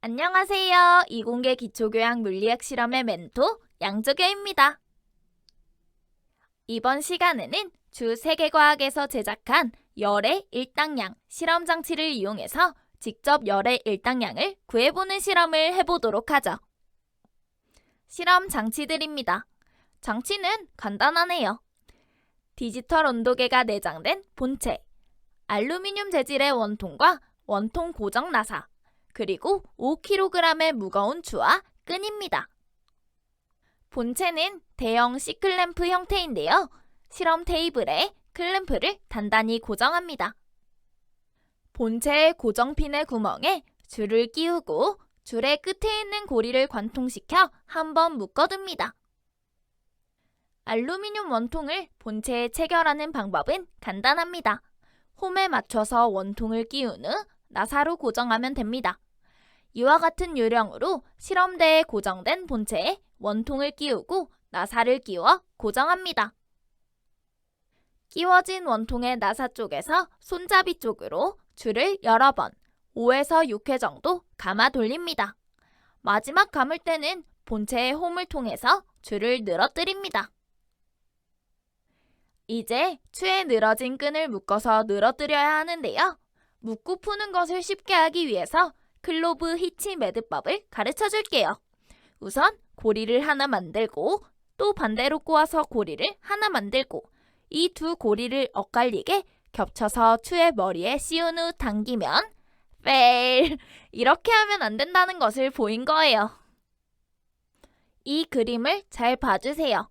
안녕하세요. 이공계 기초교양 물리학 실험의 멘토 양조교입니다. 이번 시간에는 주 세계과학에서 제작한 열의 일당량 실험 장치를 이용해서 직접 열의 일당량을 구해보는 실험을 해보도록 하죠. 실험 장치들입니다. 장치는 간단하네요. 디지털 온도계가 내장된 본체, 알루미늄 재질의 원통과 원통 고정 나사, 그리고 5kg의 무거운 주와 끈입니다. 본체는 대형 C클램프 형태인데요. 실험 테이블에 클램프를 단단히 고정합니다. 본체의 고정핀의 구멍에 줄을 끼우고 줄의 끝에 있는 고리를 관통시켜 한번 묶어둡니다. 알루미늄 원통을 본체에 체결하는 방법은 간단합니다. 홈에 맞춰서 원통을 끼운 후 나사로 고정하면 됩니다. 이와 같은 요령으로 실험대에 고정된 본체에 원통을 끼우고 나사를 끼워 고정합니다. 끼워진 원통의 나사 쪽에서 손잡이 쪽으로 줄을 여러 번 5에서 6회 정도 감아 돌립니다. 마지막 감을 때는 본체의 홈을 통해서 줄을 늘어뜨립니다. 이제 추에 늘어진 끈을 묶어서 늘어뜨려야 하는데요. 묶고 푸는 것을 쉽게 하기 위해서 클로브 히치 매듭법을 가르쳐 줄게요. 우선 고리를 하나 만들고 또 반대로 꼬아서 고리를 하나 만들고 이 두 고리를 엇갈리게 겹쳐서 추의 머리에 씌운 후 당기면 페일 이렇게 하면 안 된다는 것을 보인 거예요. 이 그림을 잘 봐주세요.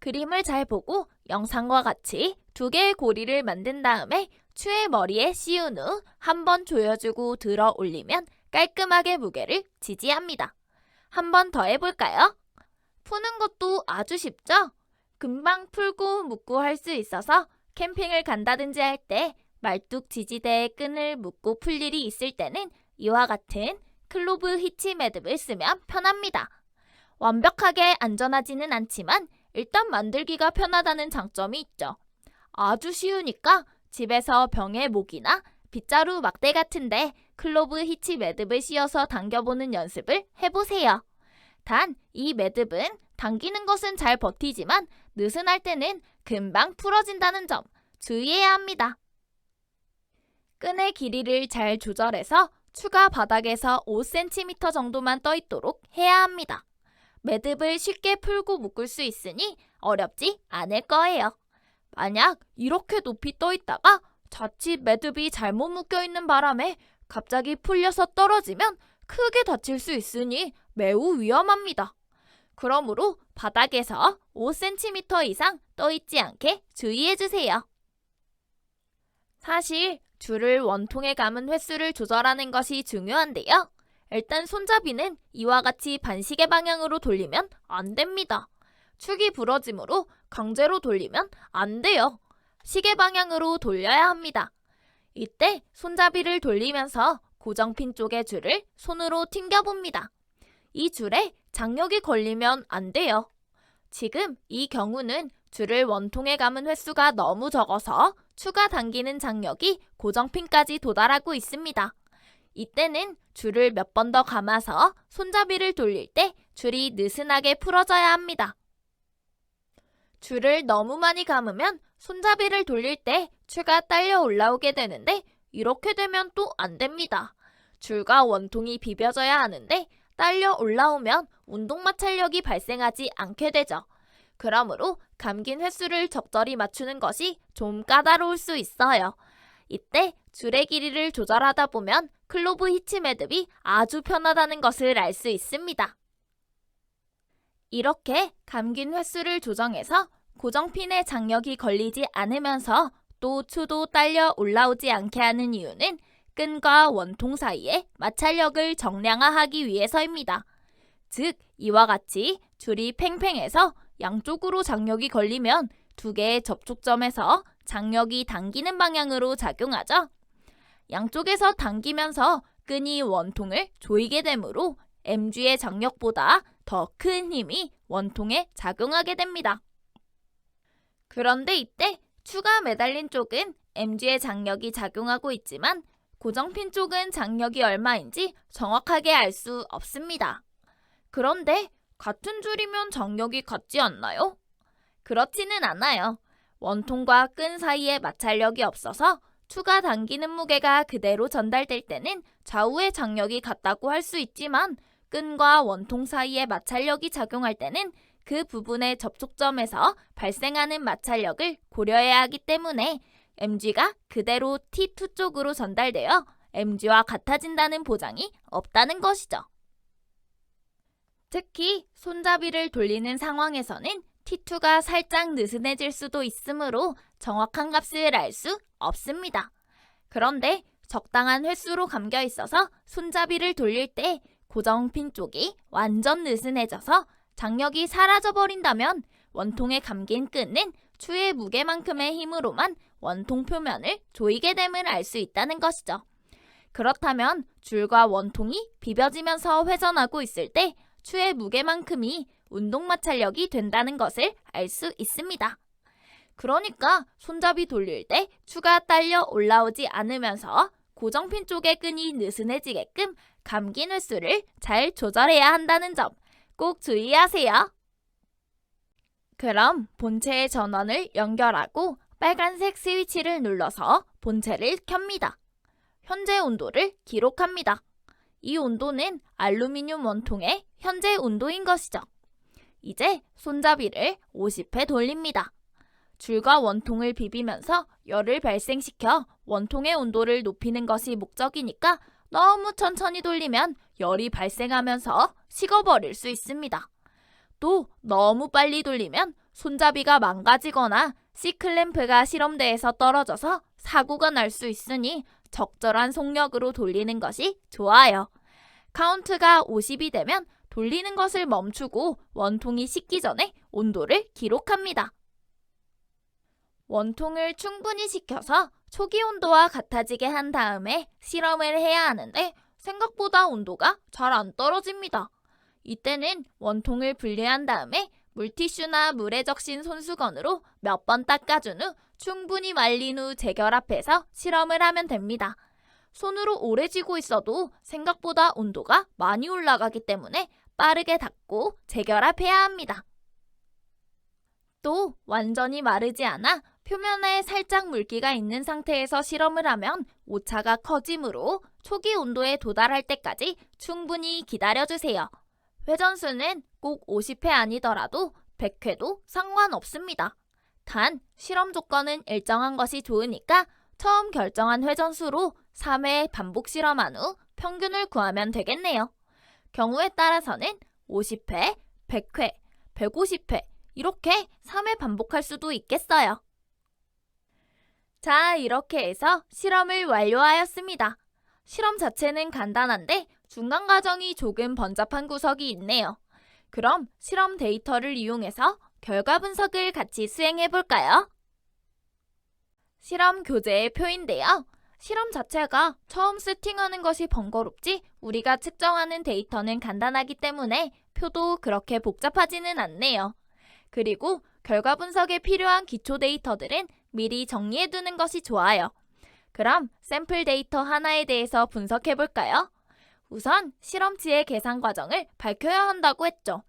그림을 잘 보고 영상과 같이 두 개의 고리를 만든 다음에 추의 머리에 씌운 후 한 번 조여주고 들어 올리면 깔끔하게 무게를 지지합니다. 한 번 더 해볼까요? 푸는 것도 아주 쉽죠? 금방 풀고 묶고 할 수 있어서 캠핑을 간다든지 할 때 말뚝 지지대에 끈을 묶고 풀 일이 있을 때는 이와 같은 클로브 히치 매듭을 쓰면 편합니다. 완벽하게 안전하지는 않지만 일단 만들기가 편하다는 장점이 있죠. 아주 쉬우니까 집에서 병의 목이나 빗자루 막대 같은데 클로브 히치 매듭을 씌워서 당겨보는 연습을 해보세요. 단, 이 매듭은 당기는 것은 잘 버티지만 느슨할 때는 금방 풀어진다는 점 주의해야 합니다. 끈의 길이를 잘 조절해서 추가 바닥에서 5cm 정도만 떠 있도록 해야 합니다. 매듭을 쉽게 풀고 묶을 수 있으니 어렵지 않을 거예요. 만약 이렇게 높이 떠 있다가 자칫 매듭이 잘못 묶여 있는 바람에 갑자기 풀려서 떨어지면 크게 다칠 수 있으니 매우 위험합니다. 그러므로 바닥에서 5cm 이상 떠 있지 않게 주의해 주세요. 사실 줄을 원통에 감은 횟수를 조절하는 것이 중요한데요. 일단 손잡이는 이와 같이 반시계 방향으로 돌리면 안 됩니다. 축이 부러지므로 강제로 돌리면 안 돼요. 시계 방향으로 돌려야 합니다. 이때 손잡이를 돌리면서 고정핀 쪽의 줄을 손으로 튕겨봅니다. 이 줄에 장력이 걸리면 안 돼요. 지금 이 경우는 줄을 원통에 감은 횟수가 너무 적어서 추가 당기는 장력이 고정핀까지 도달하고 있습니다. 이때는 줄을 몇 번 더 감아서 손잡이를 돌릴 때 줄이 느슨하게 풀어져야 합니다. 줄을 너무 많이 감으면 손잡이를 돌릴 때 추가 딸려 올라오게 되는데 이렇게 되면 또 안 됩니다. 줄과 원통이 비벼져야 하는데 딸려 올라오면 운동 마찰력이 발생하지 않게 되죠. 그러므로 감긴 횟수를 적절히 맞추는 것이 좀 까다로울 수 있어요. 이때 줄의 길이를 조절하다 보면 클로브 히치 매듭이 아주 편하다는 것을 알 수 있습니다. 이렇게 감긴 횟수를 조정해서 고정핀에 장력이 걸리지 않으면서 또 추도 딸려 올라오지 않게 하는 이유는 끈과 원통 사이의 마찰력을 정량화하기 위해서입니다. 즉, 이와 같이 줄이 팽팽해서 양쪽으로 장력이 걸리면 두 개의 접촉점에서 장력이 당기는 방향으로 작용하죠. 양쪽에서 당기면서 끈이 원통을 조이게 되므로 MG의 장력보다 더 큰 힘이 원통에 작용하게 됩니다. 그런데 이때 추가 매달린 쪽은 MG의 장력이 작용하고 있지만 고정핀 쪽은 장력이 얼마인지 정확하게 알 수 없습니다. 그런데 같은 줄이면 장력이 같지 않나요? 그렇지는 않아요. 원통과 끈 사이에 마찰력이 없어서 추가 당기는 무게가 그대로 전달될 때는 좌우의 장력이 같다고 할 수 있지만 끈과 원통 사이에 마찰력이 작용할 때는 그 부분의 접촉점에서 발생하는 마찰력을 고려해야 하기 때문에 MG가 그대로 T2 쪽으로 전달되어 MG와 같아진다는 보장이 없다는 것이죠. 특히 손잡이를 돌리는 상황에서는 T2가 살짝 느슨해질 수도 있으므로 정확한 값을 알 수 없습니다. 그런데 적당한 횟수로 감겨 있어서 손잡이를 돌릴 때 고정핀 쪽이 완전 느슨해져서 장력이 사라져 버린다면 원통에 감긴 끈은 추의 무게만큼의 힘으로만 원통 표면을 조이게 됨을 알 수 있다는 것이죠. 그렇다면 줄과 원통이 비벼지면서 회전하고 있을 때 추의 무게만큼이 운동 마찰력이 된다는 것을 알 수 있습니다. 그러니까 손잡이 돌릴 때 추가 딸려 올라오지 않으면서 고정핀 쪽의 끈이 느슨해지게끔 감긴 횟수를 잘 조절해야 한다는 점 꼭 주의하세요. 그럼 본체의 전원을 연결하고 빨간색 스위치를 눌러서 본체를 켭니다. 현재 온도를 기록합니다. 이 온도는 알루미늄 원통의 현재 온도인 것이죠. 이제 손잡이를 50회 돌립니다. 줄과 원통을 비비면서 열을 발생시켜 원통의 온도를 높이는 것이 목적이니까 너무 천천히 돌리면 열이 발생하면서 식어버릴 수 있습니다. 또 너무 빨리 돌리면 손잡이가 망가지거나 C클램프가 실험대에서 떨어져서 사고가 날 수 있으니 적절한 속력으로 돌리는 것이 좋아요. 카운트가 50이 되면 돌리는 것을 멈추고 원통이 식기 전에 온도를 기록합니다. 원통을 충분히 식혀서 초기 온도와 같아지게 한 다음에 실험을 해야 하는데 생각보다 온도가 잘 안 떨어집니다. 이때는 원통을 분리한 다음에 물티슈나 물에 적신 손수건으로 몇 번 닦아준 후 충분히 말린 후 재결합해서 실험을 하면 됩니다. 손으로 오래 쥐고 있어도 생각보다 온도가 많이 올라가기 때문에 빠르게 닦고 재결합해야 합니다. 또 완전히 마르지 않아 표면에 살짝 물기가 있는 상태에서 실험을 하면 오차가 커지므로 초기 온도에 도달할 때까지 충분히 기다려주세요. 회전수는 꼭 50회 아니더라도 100회도 상관없습니다. 단, 실험 조건은 일정한 것이 좋으니까 처음 결정한 회전수로 3회 반복 실험한 후 평균을 구하면 되겠네요. 경우에 따라서는 50회, 100회, 150회 이렇게 3회 반복할 수도 있겠어요. 자, 이렇게 해서 실험을 완료하였습니다. 실험 자체는 간단한데 중간 과정이 조금 번잡한 구석이 있네요. 그럼 실험 데이터를 이용해서 결과 분석을 같이 수행해 볼까요? 실험 교재의 표인데요. 실험 자체가 처음 세팅하는 것이 번거롭지 우리가 측정하는 데이터는 간단하기 때문에 표도 그렇게 복잡하지는 않네요. 그리고 결과 분석에 필요한 기초 데이터들은 미리 정리해 두는 것이 좋아요. 그럼 샘플 데이터 하나에 대해서 분석해 볼까요? 우선 실험치의 계산 과정을 밝혀야 한다고 했죠.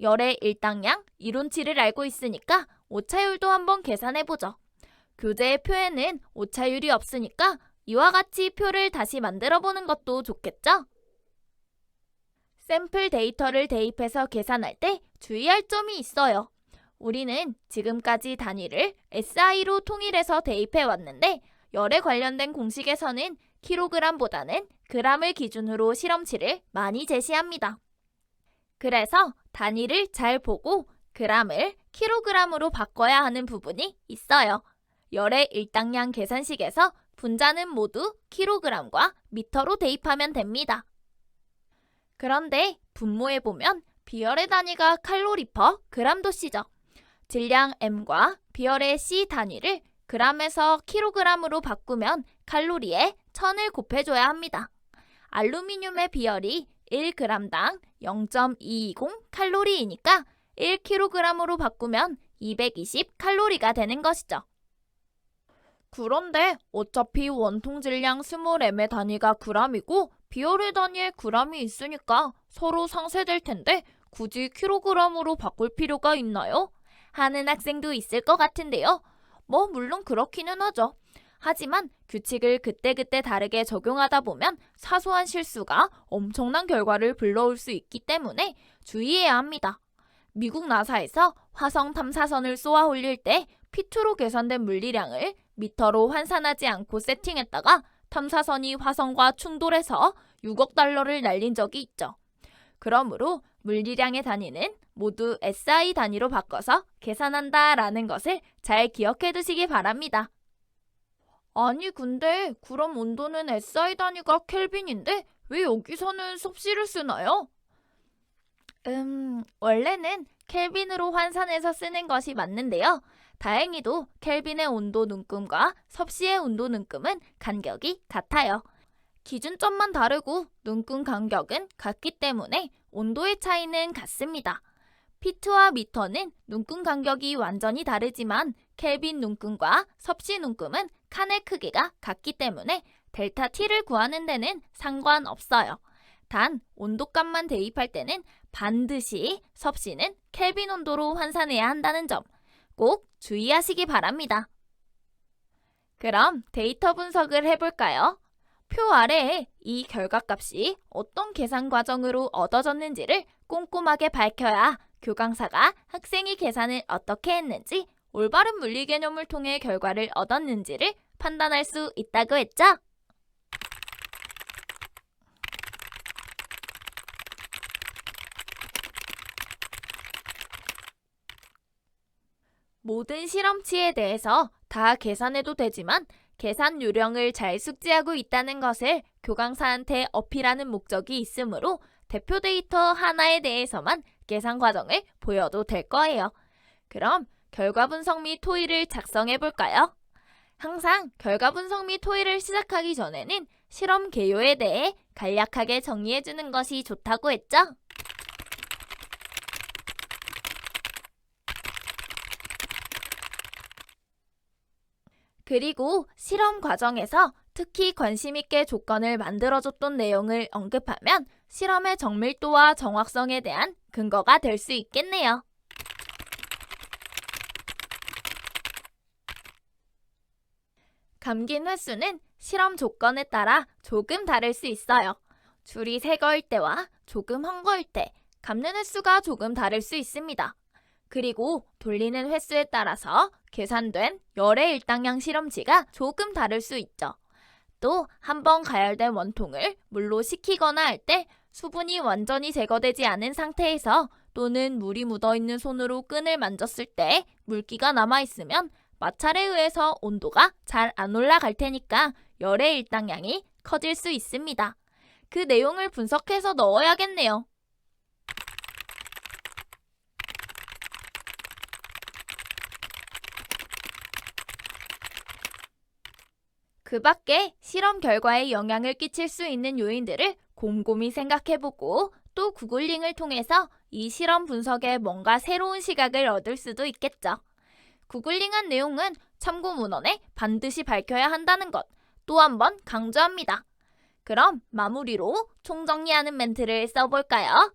열의 일당량, 이론치를 알고 있으니까 오차율도 한번 계산해 보죠. 교재의 표에는 오차율이 없으니까 이와 같이 표를 다시 만들어 보는 것도 좋겠죠? 샘플 데이터를 대입해서 계산할 때 주의할 점이 있어요. 우리는 지금까지 단위를 SI로 통일해서 대입해 왔는데 열에 관련된 공식에서는 킬로그램보다는 그람을 기준으로 실험치를 많이 제시합니다. 그래서 단위를 잘 보고 그람을 킬로그램으로 바꿔야 하는 부분이 있어요. 열의 일당량 계산식에서 분자는 모두 킬로그램과 미터로 대입하면 됩니다. 그런데 분모에 보면 비열의 단위가 칼로리 퍼 그람도시죠. 질량 m과 비열의 c 단위를 그람에서 킬로그램으로 바꾸면 칼로리에 1000을 곱해줘야 합니다. 알루미늄의 비열이 1g당 0.220 칼로리이니까 1kg으로 바꾸면 220 칼로리가 되는 것이죠. 그런데 어차피 원통 질량 20m의 단위가 g이고 비열의 단위에 g이 있으니까 서로 상쇄될 텐데 굳이 킬로그램으로 바꿀 필요가 있나요? 하는 학생도 있을 것 같은데요. 뭐 물론 그렇기는 하죠. 하지만 규칙을 그때그때 다르게 적용하다 보면 사소한 실수가 엄청난 결과를 불러올 수 있기 때문에 주의해야 합니다. 미국 나사에서 화성 탐사선을 쏘아 올릴 때 P2로 계산된 물리량을 미터로 환산하지 않고 세팅했다가 탐사선이 화성과 충돌해서 6억 달러를 날린 적이 있죠. 그러므로 물리량의 단위는 모두 SI 단위로 바꿔서 계산한다 라는 것을 잘 기억해 두시기 바랍니다. 아니 근데 그럼 온도는 SI 단위가 켈빈인데 왜 여기서는 섭씨를 쓰나요? 음, 원래는 켈빈으로 환산해서 쓰는 것이 맞는데요. 다행히도 켈빈의 온도 눈금과 섭씨의 온도 눈금은 간격이 같아요. 기준점만 다르고 눈금 간격은 같기 때문에 온도의 차이는 같습니다. 피트와 미터는 눈금 간격이 완전히 다르지만 켈빈 눈금과 섭씨 눈금은 칸의 크기가 같기 때문에 델타 T를 구하는 데는 상관없어요. 단 온도값만 대입할 때는 반드시 섭씨는 켈빈 온도로 환산해야 한다는 점 꼭 주의하시기 바랍니다. 그럼 데이터 분석을 해볼까요? 표 아래에 이 결과값이 어떤 계산 과정으로 얻어졌는지를 꼼꼼하게 밝혀야 교강사가 학생이 계산을 어떻게 했는지 올바른 물리 개념을 통해 결과를 얻었는지를 판단할 수 있다고 했죠? 모든 실험치에 대해서 다 계산해도 되지만 계산 요령을 잘 숙지하고 있다는 것을 교강사한테 어필하는 목적이 있으므로 대표 데이터 하나에 대해서만 계산 과정을 보여도 될 거예요. 그럼 결과 분석 및 토의를 작성해 볼까요? 항상 결과 분석 및 토의를 시작하기 전에는 실험 개요에 대해 간략하게 정리해 주는 것이 좋다고 했죠? 그리고 실험 과정에서 특히 관심 있게 조건을 만들어줬던 내용을 언급하면 실험의 정밀도와 정확성에 대한 근거가 될 수 있겠네요. 감긴 횟수는 실험 조건에 따라 조금 다를 수 있어요. 줄이 새 거일 때와 조금 헝 거일 때 감는 횟수가 조금 다를 수 있습니다. 그리고 돌리는 횟수에 따라서 계산된 열의 일당량 실험치가 조금 다를 수 있죠. 또 한 번 가열된 원통을 물로 식히거나 할 때 수분이 완전히 제거되지 않은 상태에서 또는 물이 묻어 있는 손으로 끈을 만졌을 때 물기가 남아 있으면 마찰에 의해서 온도가 잘 안 올라갈 테니까 열의 일당량이 커질 수 있습니다. 그 내용을 분석해서 넣어야겠네요. 그 밖에 실험 결과에 영향을 끼칠 수 있는 요인들을 곰곰이 생각해보고 또 구글링을 통해서 이 실험 분석에 뭔가 새로운 시각을 얻을 수도 있겠죠. 구글링한 내용은 참고 문헌에 반드시 밝혀야 한다는 것 또 한 번 강조합니다. 그럼 마무리로 총정리하는 멘트를 써볼까요?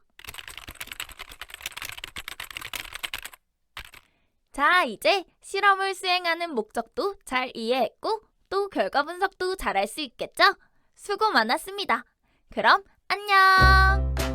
자, 이제 실험을 수행하는 목적도 잘 이해했고 또 결과 분석도 잘할 수 있겠죠? 수고 많았습니다. 그럼 안녕!